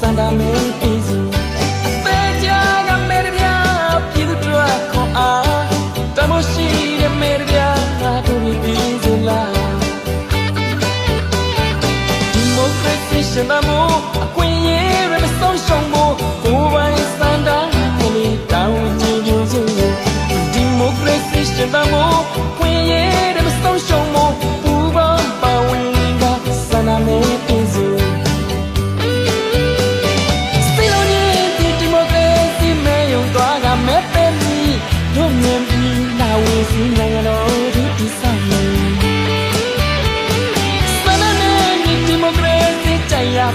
စန္ဒမဲပြည်စုပေကြကမဲရပြပြည်သူတို့ခွန်အားတမို့ရှိတဲ့မဲရပြငါတို့ပြည်စုလားဒီမိုကရေစီရှင်သမို့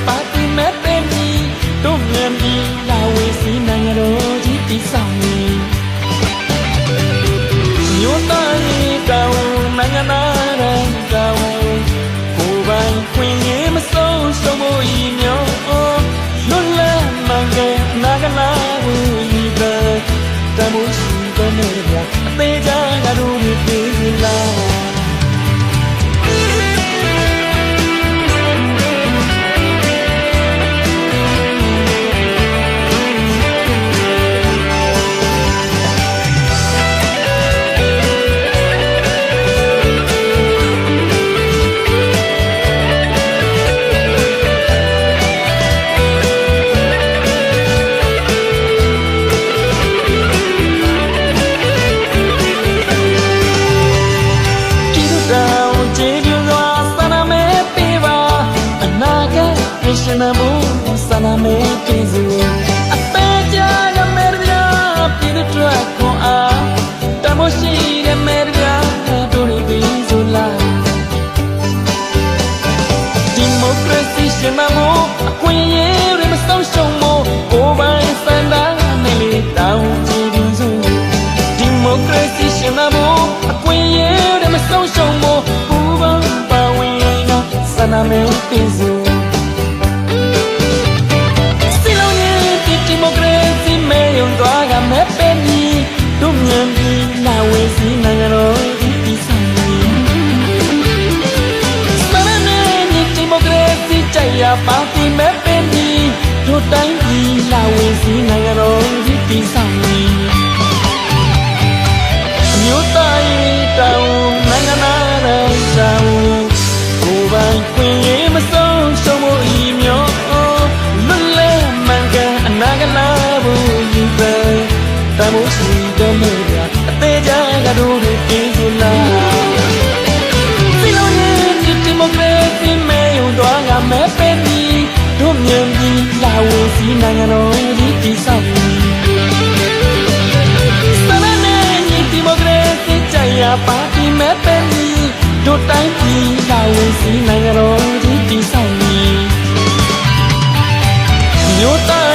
ပါတီမဲ့ပင်ဒီတို့မြန်ပြီးလာဝေစီနိုင်ငံတော်ကြီးတည်ဆောင်နေမြို့သားရေးကောင်းနိုင်ငံသားတိုင်းကောင်းကိုယ်ပိုင်ခွင့်ရေးမဆုံးရှုံးဖို့ဤမျိုးလွတ်လပ်မှန်ကန်နာဂလာဝီပဲတမှုရှိတဲ့နေရအသေးချာ ရှင်မှုဆန္ဒမဲပေးစုအသေးကြရမဲရပြည်သူတို့ခွန်အားတမို့ရှိတဲ့မဲရတို့တွေပြီးစုလားဒီမိုကရေစီရှင်မမို့အခွင့်အရေးတွေမဆုံးရှုံးမို့ကိုယ်ပိုင်စံတမ်းနဲ့လေတောင်းကြည့်ပြီးစို့ဒီမိုကရေစီရှင်မမို့အခွင့်အရေးတွေမဆုံးရှုံးမို့ တို့တွေပြင်းစလာစီလုံးရဲ့ဒီဒီမိုကရေစီမဲယုံတော့ငါမဲပဲဒီတို့မြင်ပြီးလာဝေစီနိုင်ငံတော်ဒီတည်ဆောက်ပြီးစမနဲ့ဒီဒီမိုကရေစီတရားပါတီမဲပဲဒီတို့တိုင်းပြည်လာဝေစီနိုင်ငံတော်ဒီတည်ဆောက်ပြီးမြို့တိုင်းတောင်နိုင်ငံသားတိုင်း